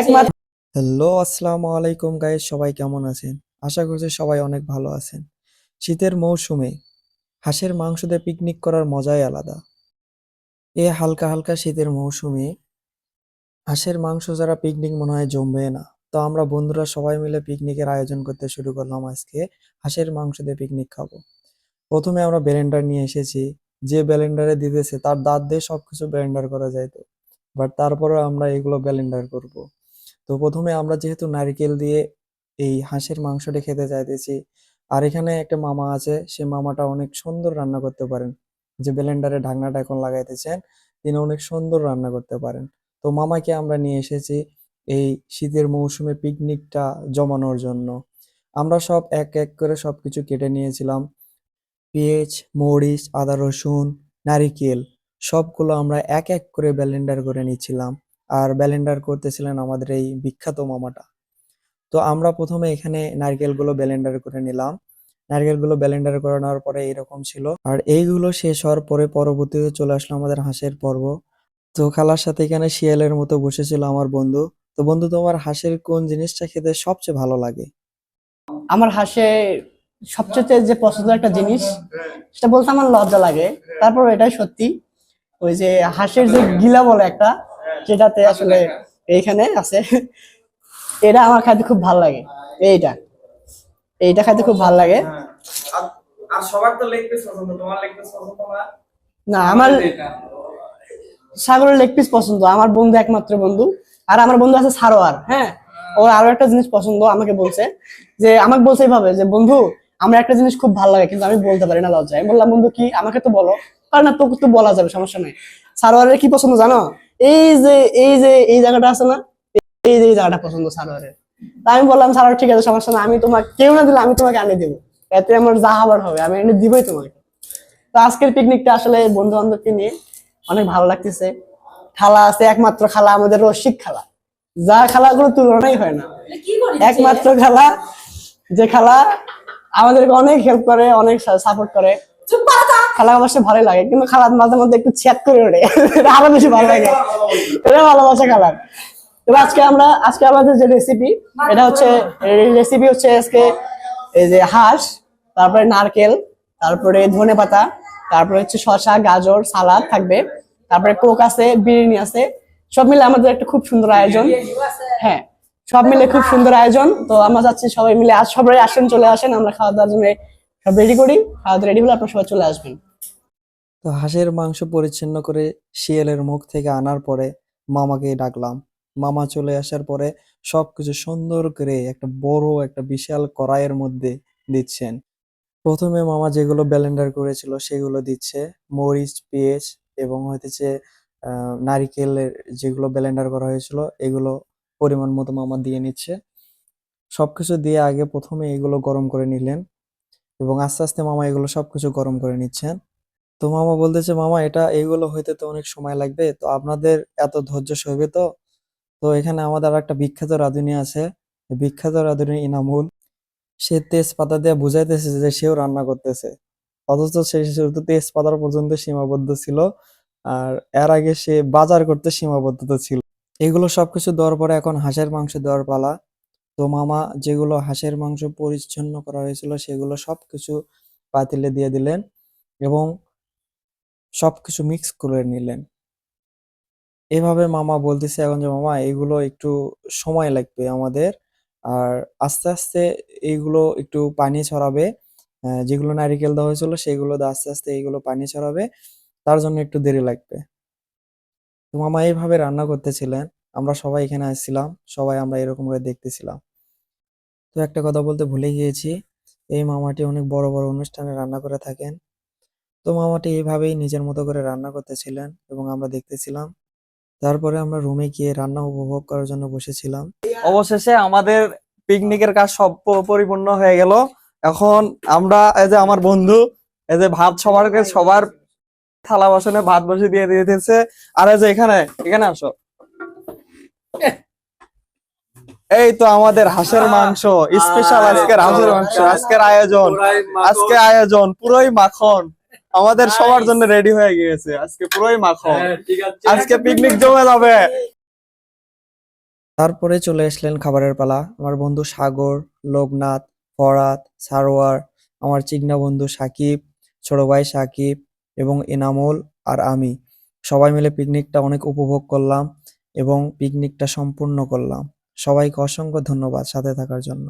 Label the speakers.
Speaker 1: একমাত্র
Speaker 2: হ্যালো আসসালামু আলাইকুম গাইস সবাই কেমন আছেন? আশা করছি সবাই অনেক ভালো আছেন। শীতের মৌসুমে হাঁসের মাংস দিয়ে পিকনিক করার মজাই আলাদা। এ হালকা হালকা শীতের মৌসুমে হাঁসের মাংস যারা পিকনিক মনে হয় জমবে না। তো আমরা বন্ধুরা সবাই মিলে পিকনিকের আয়োজন করতে শুরু করলাম আজকে। হাঁসের মাংস দিয়ে পিকনিক খাব। প্রথমে আমরা ব্লেন্ডার নিয়ে এসেছি। যে ব্লেন্ডারে দিতেছে তার দাঁত দিয়ে সবকিছু ব্লেন্ডার করা যায় তো। বাট তারপরেও আমরা এগুলো ব্যালেন্ডার করব। তো প্রথমে আমরা যেহেতু নারিকেল দিয়ে এই হাঁসের মাংসটা খেতে চাইতেছি, আর এখানে একটা মামা আছে, সে মামাটা অনেক সুন্দর রান্না করতে পারেন। যে ব্লেন্ডারে ঢাকনাটা এখন লাগাইতেছেন, তিনি অনেক সুন্দর রান্না করতে পারেন। তো মামাকে আমরা নিয়ে এসেছি এই শীতের মৌসুমে পিকনিকটা জমানোর জন্য। আমরা সব এক এক করে সবকিছু কেটে নিয়েছিলাম। পেঁয়াজ, মরিচ, আদা, রসুন, নারিকেল। সবগুলো আমরা এক এক করে ব্লেন্ডার করে নিচ্ছিলাম আর ব্লেন্ডার করতেছিলেন আমাদের এই বিখ্যাত মামাটা। তো আমরা প্রথমে এখানে নারকেলগুলো ব্লেন্ডার করে নিলাম। নারকেলগুলো ব্লেন্ডার করে নেওয়ার পরে এরকম ছিল। আর এইগুলো শেষ হওয়ার পরে পরবর্তীতে চলে আসলো আমাদের হাঁসের পর্ব। তো খালার সাথে এখানে শিয়ালের মতো বসেছিল আমার বন্ধু। তো বন্ধু, তোমার হাঁসের কোন জিনিসটা খেতে সবচেয়ে ভালো লাগে?
Speaker 1: আমার হাসে সবচেয়ে যে পছন্দের একটা জিনিস, সেটা বলতে আমার লজ্জা লাগে। তারপর এটাই সত্যি। ওই যে হাঁসের যে গিলা বলে একটা যেটাতে আসলে এইখানে আছে। এটা আমার খাইতে খুব ভালো লাগে এইটা। এইটা খাইতে খুব ভালো লাগে।
Speaker 3: আর- আর সবার তো লেগ পিস পছন্দ তোমার লেগ পিস পছন্দ না?
Speaker 1: না আমার সাগরের লেগ পিস পছন্দ আমার বন্ধু একমাত্র বন্ধু আর আমার বন্ধু আছে সারোয়ার হ্যাঁ? ওর আরও একটা জিনিস পছন্দ আমাকে বলছে যে আমাকে বলছে এইভাবে যে বন্ধু আমার একটা জিনিস খুব ভালো লাগে কিন্তু আমি বলতে পারি না লজ্জায়। আমি বললাম বন্ধু কি? আমাকে তো বলো। আর না তোকে তো বলা যাবে সমস্যা নাই। সারোয়ারের কি পছন্দ জানো? এই যে এই যে এই জায়গাটা আছে না এই যে এই জায়গাটা পছন্দ সারোয়ারের। তা আমি বললাম সারোয়ার ঠিক আছে সমস্যা না আমি তোমাকে কেউ না দিলে আমি তোমাকে আনে দেবো। এতে আমার যা হবার হবে আমি এনে দিবই তোমাকে। তো আজকের পিকনিকটা আসলে বন্ধু বান্ধবকে নিয়ে অনেক ভালো লাগতেছে। খালা আছে একমাত্র খালা আমাদের রসিক খালা। যা খালাগুলো তুলনাই হয় না। একমাত্র খালা যে খালা আমাদেরকে অনেক হেল্প করে অনেক সাপোর্ট করে। খালা অবশ্য ভালোই লাগে কিন্তু খালার মাঝে মধ্যে একটু ছেদ করে ওঠে। আরও বেশি ভালো লাগে। এটা ভালোবাসা খালার। তবে আজকে আমরা আজকে আমাদের যে রেসিপি এটা হচ্ছে রেসিপি হচ্ছে আজকে এই যে হাঁস তারপরে নারকেল তারপরে ধনে পাতা তারপরে হচ্ছে শসা গাজর সালাদ থাকবে। তারপরে কোক আছে বিরিয়ানি আছে। সব মিলে আমাদের একটা খুব সুন্দর আয়োজন। হ্যাঁ। সব মিলে খুব সুন্দর আয়োজন। তো আমরা যাচ্ছি সবাই মিলে আজ সবাই আসেন, চলে আসেন, আমরা খাওয়া দাওয়ার জন্য সব রেডি করি। খাওয়া রেডি হলে আপনারা সবাই চলে আসবেন।
Speaker 2: তো হাঁসের মাংস পরিচ্ছন্ন করে শিয়ালের মুখ থেকে আনার পরে মামাকে ডাকলাম। মামা চলে আসার পরে সবকিছু সুন্দর করে একটা বড়, একটা বিশাল কড়াইয়ের মধ্যে দিচ্ছেন। প্রথমে মামা যেগুলো ব্লেন্ডার করেছিল সেগুলো দিচ্ছে। মরিচ, পেঁয়াজ এবং হইতেছে নারিকেলের যেগুলো ব্লেন্ডার করা হয়েছিল, এগুলো পরিমাণ মতো মামা দিয়ে নিচ্ছে। সবকিছু দিয়ে আগে প্রথমে এগুলো গরম করে নিলেন এবং আস্তে আস্তে মামা এগুলো সবকিছু গরম করে নিচ্ছেন। তো মামা বলতেছে, মামা, এটা এইগুলো হইতে তো অনেক সময় লাগবে। তো আপনাদের এত ধৈর্য সইবে তো তো এখানে আমাদের আর একটা বিখ্যাত রাঁধুনি আছে। বিখ্যাত রাঁধুনি ইনামুল, সে তেজপাতা দিয়ে বুঝাইতেছে যে সেও রান্না করতেছে। অথচ সে শুধু তেজপাতার পর্যন্ত সীমাবদ্ধ ছিল, আর এর আগে সে বাজার করতে সীমাবদ্ধতা ছিল। এগুলো সবকিছু দেওয়ার পরে এখন হাঁসের মাংস দেওয়ার পালা। তো মামা, যেগুলো হাঁসের মাংস পরিচ্ছন্ন করা হয়েছিল, সেগুলো সবকিছু পাতিলে দিয়ে দিলেন এবং সবকিছু মিক্স করে নিলেন। এভাবে মামা বলতেছে এখন যে, মামা, এগুলো একটু সময় লাগবে আমাদের। আর আস্তে আস্তে এইগুলো একটু পানি ছড়াবে। যেগুলো নারিকেল দেওয়া হয়েছিল, সেগুলো আস্তে আস্তে এইগুলো পানি ছড়াবে। তার জন্য একটু দেরি লাগবে। তো মামা এইভাবে রান্না করতেছিলেন, আমরা সবাই এখানে আসছিলাম, সবাই আমরা এরকম করে দেখতেছিলাম। তো একটা কথা বলতে ভুলে গিয়েছি, এই মামাটি অনেক বড় বড় অনুষ্ঠানে রান্না করে থাকেন। তো মামাটি এইভাবেই নিজের মতো করে রান্না করতেছিলেন এবং আমরা দেখতেছিলাম। তারপরে আমরা রুমে গিয়ে রান্না উপভোগ করার জন্য বসেছিলাম।
Speaker 3: অবশেষে আমাদের পিকনিকের কাজ সব পরিপূর্ণ হয়ে গেল। এখন আমরা, এই যে আমার বন্ধু, এই যে ভাত সবার সবার থালা বাসনে ভাত বসে দিয়ে দিতেছে আর এই যে এখানে এখানে আসো। এই তো আমাদের হাঁসের মাংস স্পেশাল আজকের হাঁসের মাংস আজকের আয়োজন আজকে আয়োজন পুরোই মাখন। আমাদের সবার জন্য রেডি হয়ে গিয়েছে আজকে পুরোই মাখন। আজকে পিকনিক জমে যাবে।
Speaker 2: তারপরে চলে আসলেন খাবারের পালা। আমার বন্ধু সাগর লোকনাথ ফরাত সারোয়ার আমার চিগনা বন্ধু সাকিব ছোট ভাই সাকিব এবং এনামল আর আমি সবাই মিলে পিকনিকটা অনেক উপভোগ করলাম এবং পিকনিকটা সম্পূর্ণ করলাম। সবাইকে অসংখ্য ধন্যবাদ সাথে থাকার জন্য।